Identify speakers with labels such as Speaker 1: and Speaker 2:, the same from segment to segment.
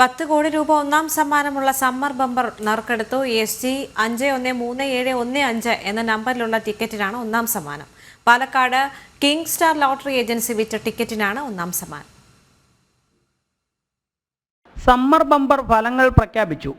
Speaker 1: പത്ത് കോടി രൂപ ഒന്നാം സമ്മാനമുള്ള സമ്മർ ബമ്പർ നറുക്കെടുത്തു. എസ് ജി അഞ്ച് ഒന്ന് മൂന്ന് ഏഴ് ഒന്ന് അഞ്ച് എന്ന നമ്പറിലുള്ള ടിക്കറ്റിനാണ് ഒന്നാം സമ്മാനം. Palakkad king star lottery agency വിറ്റ ടിക്കറ്റിനാണ് ഒന്നാം സമ്മാനം.
Speaker 2: സമ്മർ ബമ്പർ ഫലങ്ങൾ പ്രഖ്യാപിച്ചു.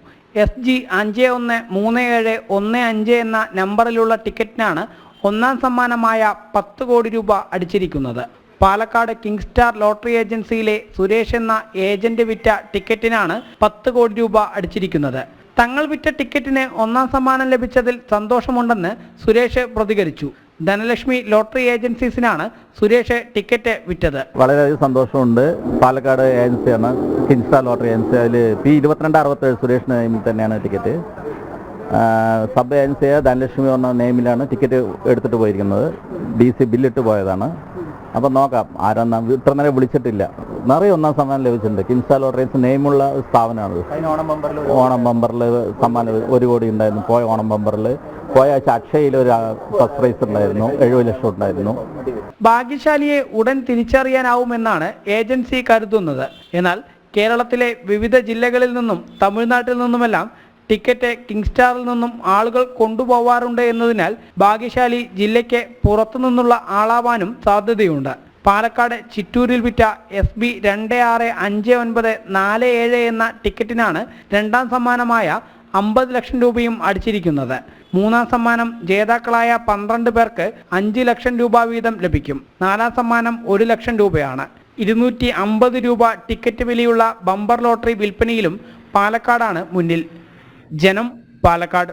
Speaker 2: എസ് ജി അഞ്ച് ഒന്ന് മൂന്ന് ഏഴ് ഒന്ന് അഞ്ച് എന്ന നമ്പറിലുള്ള ടിക്കറ്റിനാണ് ഒന്നാം സമ്മാനമായ പത്ത് കോടി രൂപ അടിച്ചിരിക്കുന്നത്. പാലക്കാട് കിങ് സ്റ്റാർ ലോട്ടറി ഏജൻസിയിലെ സുരേഷ് എന്ന ഏജന്റ് വിറ്റ ടിക്കറ്റിനാണ് പത്ത് കോടി രൂപ അടിച്ചിരിക്കുന്നത്. തങ്ങൾ വിറ്റ ടിക്കറ്റിന് ഒന്നാം സമ്മാനം ലഭിച്ചതിൽ സന്തോഷമുണ്ടെന്ന് സുരേഷ് പ്രതികരിച്ചു. ധനലക്ഷ്മി ലോട്ടറി ഏജൻസീസിനാണ് സുരേഷ് ടിക്കറ്റ് വിറ്റത്.
Speaker 3: വളരെയധികം സന്തോഷമുണ്ട്. പാലക്കാട് ഏജൻസിയാണ് കിൻസ്റ്റാർ ലോട്ടറി ഏജൻസി. അതിൽ പി ഇരുപത്തിരണ്ട് അറുപത്തേഴ് സുരേഷ് നെയിമിൽ തന്നെയാണ് ടിക്കറ്റ്. സബ് ഏജൻസിയായ ധനലക്ഷ്മി എന്ന നെയിമിലാണ് ടിക്കറ്റ് എടുത്തിട്ട് പോയിരിക്കുന്നത്. ഡി സി ബില്ലിട്ട് പോയതാണ്. അപ്പം നോക്കാം ആരാ ഇത്ര നേരം വിളിച്ചിട്ടില്ല. നിറയെ ഒന്നാം സമ്മാനം ലഭിച്ചിട്ടുണ്ട്. കിംസ ലോട്ടറീസ് നെയിമുള്ള സ്ഥാപനമാണ്. ഓണം ബമ്പറിൽ സമ്മാനം ഒരു കോടി ഉണ്ടായിരുന്നു. പോയ ഓണം ബമ്പറിൽ പോയ ആഴ്ച അക്ഷയയിൽ ഒരു ഫസ്റ്റ് പ്രൈസ് ഉണ്ടായിരുന്നു. എഴുപത് ലക്ഷം ഉണ്ടായിരുന്നു.
Speaker 2: ഭാഗ്യശാലിയെ ഉടൻ തിരിച്ചറിയാനാവുമെന്നാണ് ഏജൻസി കരുതുന്നത്. എന്നാൽ കേരളത്തിലെ വിവിധ ജില്ലകളിൽ നിന്നും തമിഴ്നാട്ടിൽ നിന്നുമെല്ലാം ടിക്കറ്റ് കിങ് സ്റ്റാറിൽ നിന്നും ആളുകൾ കൊണ്ടുപോവാറുണ്ട് എന്നതിനാൽ ഭാഗ്യശാലി ജില്ലയ്ക്ക് പുറത്തുനിന്നുള്ള ആളാവാനും സാധ്യതയുണ്ട്. പാലക്കാട് ചിറ്റൂരിൽ വിറ്റ എസ് ബി രണ്ട് ആറ് അഞ്ച് ഒൻപത് നാല് ഏഴ് എന്ന ടിക്കറ്റിനാണ് രണ്ടാം സമ്മാനമായ അമ്പത് ലക്ഷം രൂപയും അടിച്ചിരിക്കുന്നത്. മൂന്നാം സമ്മാനം ജേതാക്കളായ പന്ത്രണ്ട് പേർക്ക് അഞ്ച് ലക്ഷം രൂപ വീതം ലഭിക്കും. നാലാം സമ്മാനം ഒരു ലക്ഷം രൂപയാണ്. ഇരുന്നൂറ്റി അമ്പത് രൂപ ടിക്കറ്റ് വിലയുള്ള ബമ്പർ ലോട്ടറി വിൽപ്പനയിലും പാലക്കാടാണ് മുന്നിൽ. ജനം പാലക്കാട്